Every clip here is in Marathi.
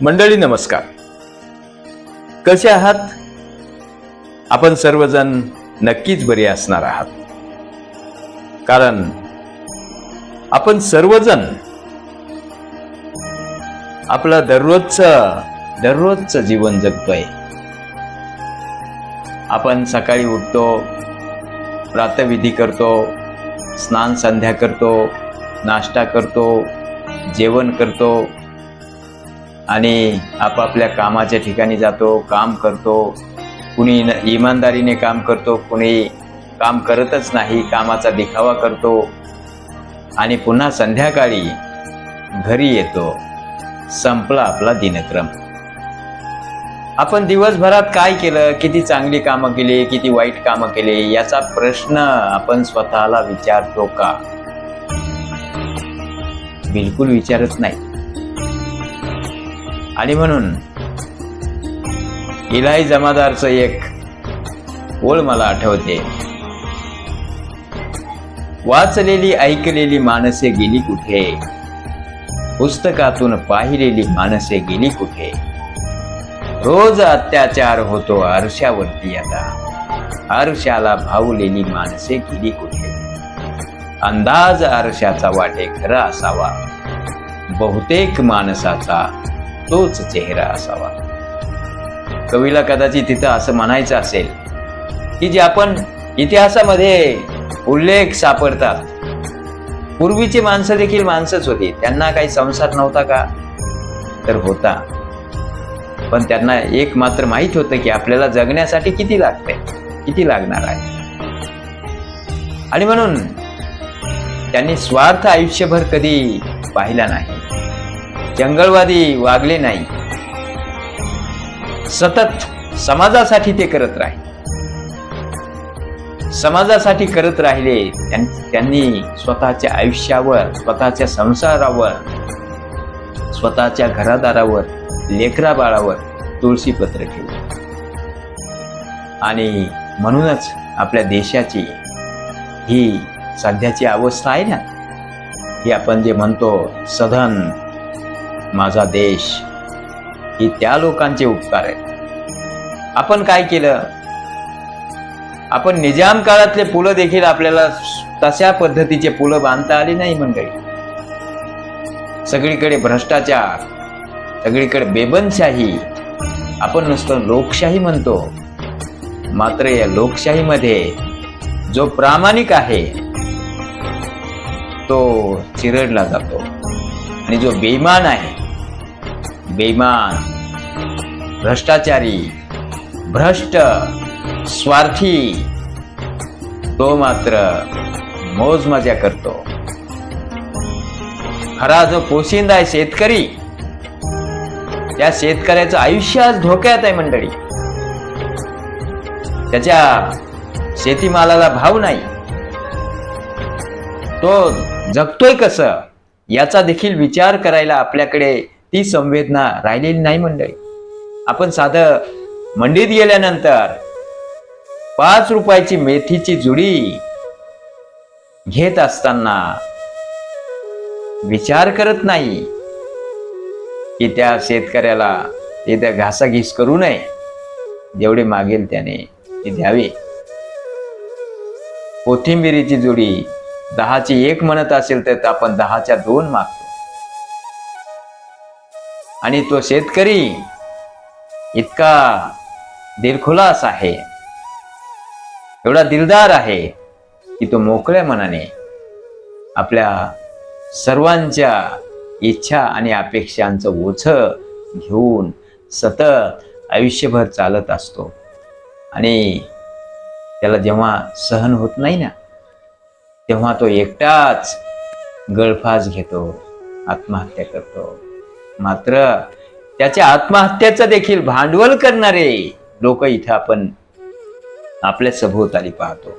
मंडळी नमस्कार. कसे आहात? आपण सर्वजण नक्कीच बरे असणार आहात. कारण आपण सर्वजण आपलं दररोजचं दररोजचं जीवन जगतोय. आपण सकाळी उठतो प्रातविधी करतो स्नान संध्या करतो नाश्ता करतो जेवण करतो आणि आपापल्या कामाच्या ठिकाणी जातो काम करतो. कुणी न- इमानदारीने काम करतो कुणी काम करतच नाही कामाचा दिखावा करतो. आणि पुन्हा संध्याकाळी घरी येतो. संपला आपला दिनक्रम. आपण दिवसभरात काय केलं? किती चांगली कामं केली? किती वाईट कामं केले? याचा प्रश्न आपण स्वतःला विचारतो का? बिलकुल विचारत नाही. आणि म्हणून इलाही जमादारचं एक ओळ मला आठवते. वाचलेली ऐकलेली माणसे गेली कुठे? पुस्तकातून पाहिलेली माणसे गेली कुठे? रोज अत्याचार होतो आरशावरती आता. आरशाला भावलेली माणसे गेली कुठे? अंदाज आरशाचा वाटे खरा असावा. बहुतेक माणसाचा तोच चेहरा असावा. कवीला कदाचित तिथं असं म्हणायचं असेल की जे आपण इतिहासामध्ये उल्लेख सापडतात. पूर्वीची माणसं देखील माणसंच होती. त्यांना काही संसार नव्हता का? तर होता. पण त्यांना एक मात्र माहीत होतं की आपल्याला जगण्यासाठी किती लागतंय किती लागणार आहे. आणि म्हणून त्यांनी स्वार्थ आयुष्यभर कधी पाहिला नाही. जंगलवादी वागले नाही. सतत समाजासाठी ते करत राहिले. समाजासाठी करत राहिले त्यांनी स्वतःच्या आयुष्यावर स्वतःच्या संसारावर स्वतःच्या घरादारावर लेकरा बाळावर तुळशीपत्र ठेवलं. आणि म्हणूनच आपल्या देशाची ही सध्याची अवस्था आहे ना ही आपण जे म्हणतो सधन माझा देश ही त्या लोकांचे उपकार आहेत. आपण काय केलं? आपण निजाम काळातले पुलं देखील आपल्याला तशा पद्धतीचे पुलं बांधता आली नाही मंडळी. सगळीकडे भ्रष्टाचार सगळीकडे बेबनशाही आपण नुसतं लोकशाही म्हणतो. मात्र या लोकशाहीमध्ये जो प्रामाणिक आहे तो चिरडला जातो. आणि जो बेईमान आहे बेईमान भ्रष्टाचारी भ्रष्ट स्वार्थी तो मात्र मोजमजा करतो. खरा जो पोशिंदा आहे शेतकरी त्या शेतकऱ्याचं आयुष्य आज धोक्यात आहे मंडळी. त्याच्या शेतीमालाला भाव नाही. तो जगतोय कसं याचा देखील विचार करायला आपल्याकडे ती संवेदना राहिलेली नाही मंडळी. आपण साधं मंडीत गेल्यानंतर पाच रुपयाची मेथीची जुडी घेत असताना विचार करत नाही की त्या शेतकऱ्याला ते घासाघीस करू नये. जेवढे मागेल त्याने ते द्यावे. कोथिंबिरीची जुडी दहाची एक म्हणत असेल तर आपण दहाच्या दोन मागतो. आणि तो शेतकरी इतका दिलखुलास आहे. एवढा दिलदार आहे की तो मोकळ्या मनाने आपल्या सर्वांच्या इच्छा आणि अपेक्षांचं ओझ घेऊन सतत आयुष्यभर चालत असतो. आणि त्याला जेव्हा सहन होत नाही ना तेव्हा तो एकटाच गळफास घेतो आत्महत्या करतो. मात्र त्याच्या आत्महत्येचं देखील भांडवल करणारे लोक इथं आपण आपल्या सभोवताली पाहतो.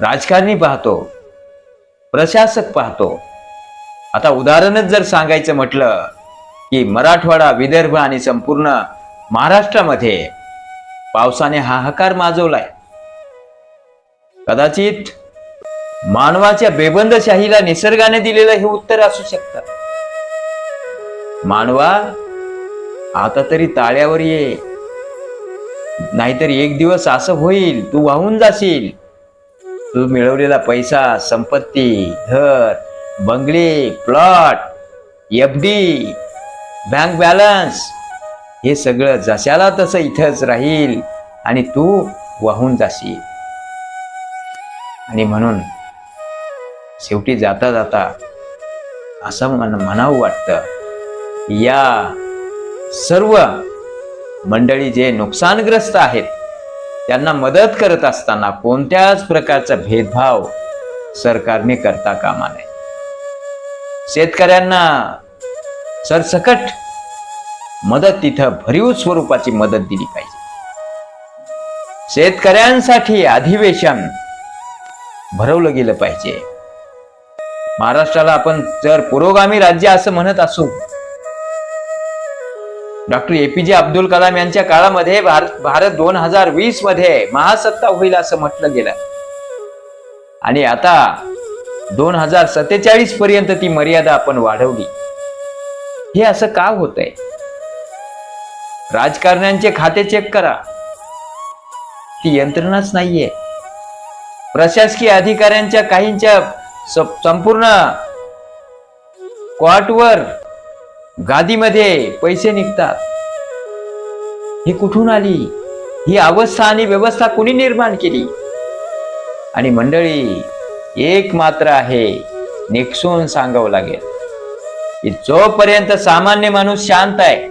राजकारणी पाहतो प्रशासक पाहतो. आता उदाहरणच जर सांगायचं म्हटलं की मराठवाडा विदर्भ आणि संपूर्ण महाराष्ट्रामध्ये पावसाने हाहाकार माजवलाय. कदाचित मानवाच्या बेबंदशाहीला निसर्गाने दिलेलं हे उत्तर असू शकतं. मानवा आता तरी ताळ्यावर ये. नाहीतर एक दिवस असं होईल तू वाहून जाशील. तू मिळवलेला पैसा संपत्ती घर बंगले plot F D bank balance हे सगळं जशाला तसं इथंच राहील आणि तू वाहून जाशील. आणि म्हणून शेवटी जाता जाता असं मन म्हणावं वाटतं. या सर्व मंडळी जे नुकसानग्रस्त आहेत त्यांना मदत करत असताना कोणत्याच प्रकारचा भेदभाव सरकारने करता कामा नये. शेतकऱ्यांना सरसकट मदत तिथं भरीव स्वरूपाची मदत दिली पाहिजे. शेतकऱ्यांसाठी अधिवेशन भरवलं गेलं पाहिजे. महाराष्ट्राला आपण जर पुरोगामी राज्य असं म्हणत असू डॉक्टर ए पी जे अब्दुल कलाम यांच्या काळामध्ये भारत भारत दोन हजार वीसमध्ये महासत्ता होईल असं म्हटलं गेलं. आणि आता दोन हजार सत्तेचाळीस पर्यंत ती मर्यादा आपण वाढवली. हे असं का होतंय? राजकारण्यांचे खाते चेक करा. ती यंत्रणाच नाहीये. प्रशासकीय अधिकाऱ्यांच्या काहींच्या संपूर्ण क्वाटवर गादीमध्ये पैसे निघतात. ही कुठून आली? ही अवस्था आणि व्यवस्था कुणी निर्माण केली? आणि मंडळी एक मात्र आहे निकसून सांगावं लागेल की जोपर्यंत सामान्य माणूस शांत आहे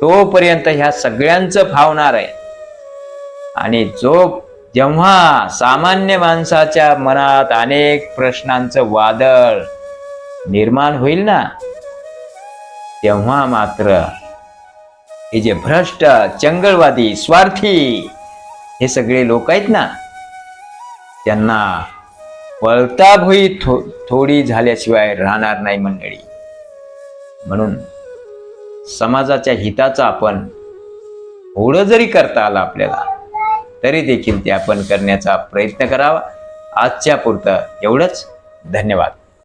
तोपर्यंत ह्या सगळ्यांचं भावणार आहे. आणि जो जेव्हा सामान्य माणसाच्या मनात अनेक प्रश्नांचं वादळ निर्माण होईल ना तेव्हा मात्र हे जे भ्रष्ट चंगळवादी स्वार्थी हे सगळे लोक आहेत ना त्यांना पळताभुई थो थोडी झाल्याशिवाय राहणार नाही मंडळी. म्हणून समाजाच्या हिताचा आपण ओढं जरी करता आलं आपल्याला तरी देखील ते आपण करण्याचा प्रयत्न करावा. आजच्या पुरतं एवढंच. धन्यवाद.